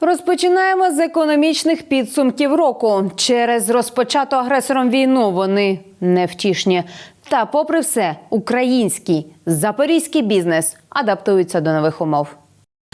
Розпочинаємо з економічних підсумків року. Через розпочату агресором війну вони невтішні. Та, попри все, український запорізький бізнес адаптується до нових умов.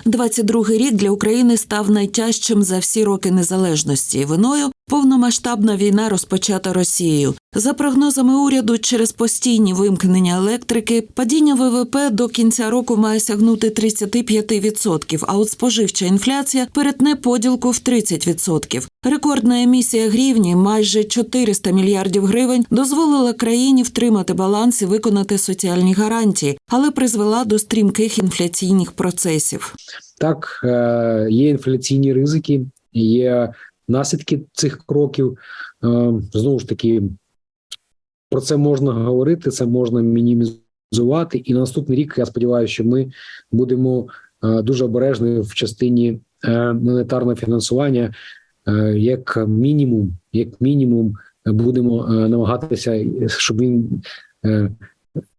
22-й рік для України став найтяжчим за всі роки незалежності. Виною повномасштабна війна розпочата Росією. За прогнозами уряду, через постійні вимкнення електрики, падіння ВВП до кінця року має сягнути 35%, а от споживча інфляція перетне поділку в 30%. Рекордна емісія гривні, майже 400 мільярдів гривень, дозволила країні втримати баланс і виконати соціальні гарантії, але призвела до стрімких інфляційних процесів. Так, е, є інфляційні ризики, є наслідки цих кроків. Е, Знову ж таки, про це можна говорити, це можна мінімізувати. І на наступний рік я сподіваюся, що ми будемо е, дуже обережні в частині е, монетарного фінансування. Як мінімум, як мінімум, будемо намагатися, щоб він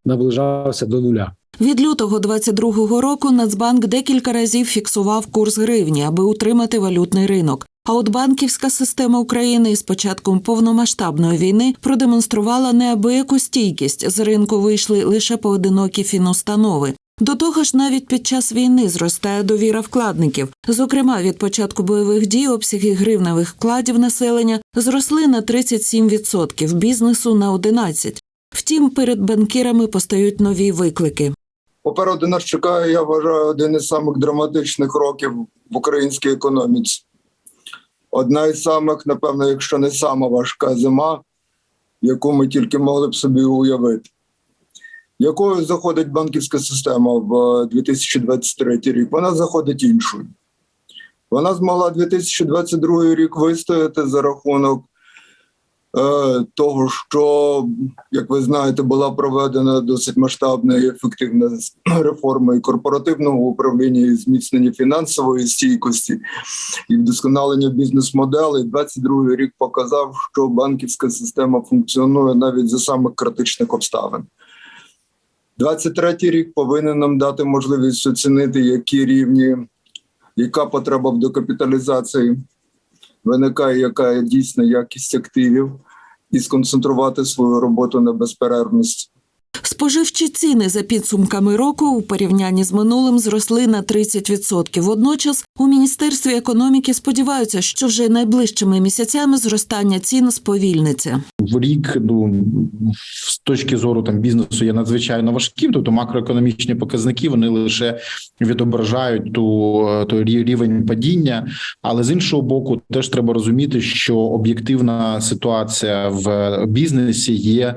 наближався до нуля. Від лютого 22-го року Нацбанк декілька разів фіксував курс гривні, аби утримати валютний ринок. А от банківська система України із початком повномасштабної війни продемонструвала неабияку стійкість. З ринку вийшли лише поодинокі фінустанови. До того ж, навіть під час війни зростає довіра вкладників. Зокрема, від початку бойових дій обсяги гривневих вкладів населення зросли на 37%, бізнесу на 11%. Втім, перед банкірами постають нові виклики. Попереду нас чекає, я вважаю, один із самих драматичних років в українській економіці. Одна із самих, напевно, якщо не сама важка зима, яку ми тільки могли б собі уявити. Якою заходить банківська система в 2023 рік? Вона заходить іншою. Вона змогла 2022 рік вистояти за рахунок е, того, що, як ви знаєте, була проведена досить масштабна і ефективна реформа і корпоративного управління, і зміцнення фінансової стійкості, і вдосконалення бізнес-моделей. 22 рік показав, що банківська система функціонує навіть за самих критичних обставин. 23 рік повинен нам дати можливість оцінити, які рівні, яка потреба в докапіталізації виникає, яка дійсна якість активів, і сконцентрувати свою роботу на безперервності. Споживчі ціни за підсумками року у порівнянні з минулим зросли на 30%. Водночас у міністерстві економіки сподіваються, що вже найближчими місяцями зростання цін сповільниться. в рік ну з точки зору там бізнесу є надзвичайно важким. Тобто макроекономічні показники вони лише відображають ту той рівень падіння. Але з іншого боку, теж треба розуміти, що об'єктивна ситуація в бізнесі є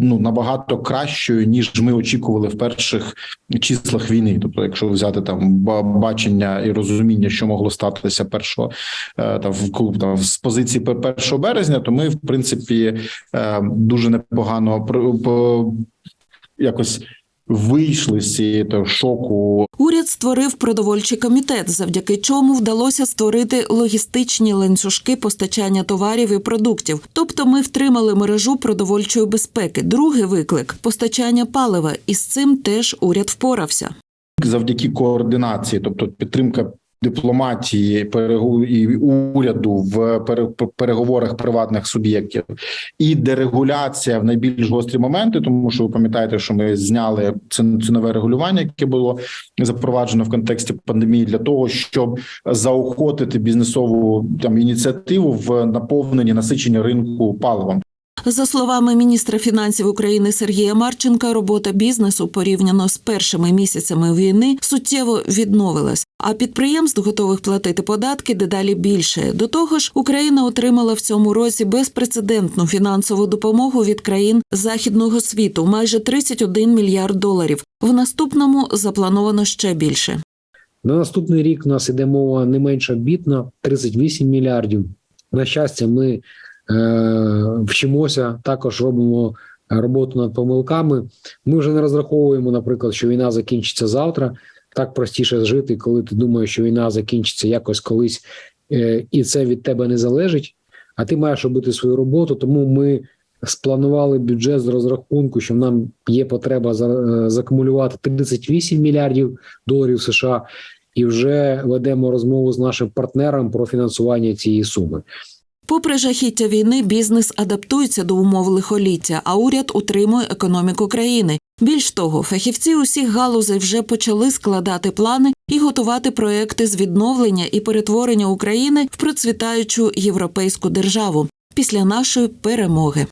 ну набагато кращою ніж ми очікували в перших числах війни. Тобто, якщо взяти там бачення і розуміння, що могло статися першого е, там в там з позиції 1 березня, то ми в принципі е, дуже непогано якось вийшли з цієї шоку Уряд створив продовольчий комітет, завдяки чому вдалося створити логістичні ланцюжки постачання товарів і продуктів. Тобто, ми втримали мережу продовольчої безпеки. Другий виклик постачання палива, і з цим теж уряд впорався. завдяки координації, тобто підтримка дипломатії і уряду в переговорах приватних суб'єктів і дерегуляція в найбільш гострі моменти, тому що ви пам'ятаєте, що ми зняли цін- цінове регулювання, яке було запроваджено в контексті пандемії, для того, щоб заохотити бізнесову там ініціативу в наповненні насичення ринку паливом. За словами міністра фінансів України Сергія Марченка, робота бізнесу порівняно з першими місяцями війни суттєво відновилась. А підприємств готових платити податки дедалі більше. До того ж, Україна отримала в цьому році безпрецедентну фінансову допомогу від країн західного світу майже 31 мільярд доларів. В наступному заплановано ще більше. На наступний рік у нас іде мова не менш амбітна 38 мільярдів. На щастя, ми вчимося, також робимо роботу над помилками. Ми вже не розраховуємо, наприклад, що війна закінчиться завтра. Так простіше жити, коли ти думаєш, що війна закінчиться якось колись, е, і це від тебе не залежить. А ти маєш робити свою роботу. Тому ми спланували бюджет з розрахунку, що нам є потреба е, закумулювати 38 мільярдів доларів США. і вже ведемо розмову з нашим партнером про фінансування цієї суми. Попри жахіття війни, бізнес адаптується до умов лихоліття, а уряд утримує економіку країни. Більш того, фахівці усіх галузей вже почали складати плани і готувати проекти з відновлення і перетворення України в процвітаючу європейську державу після нашої перемоги.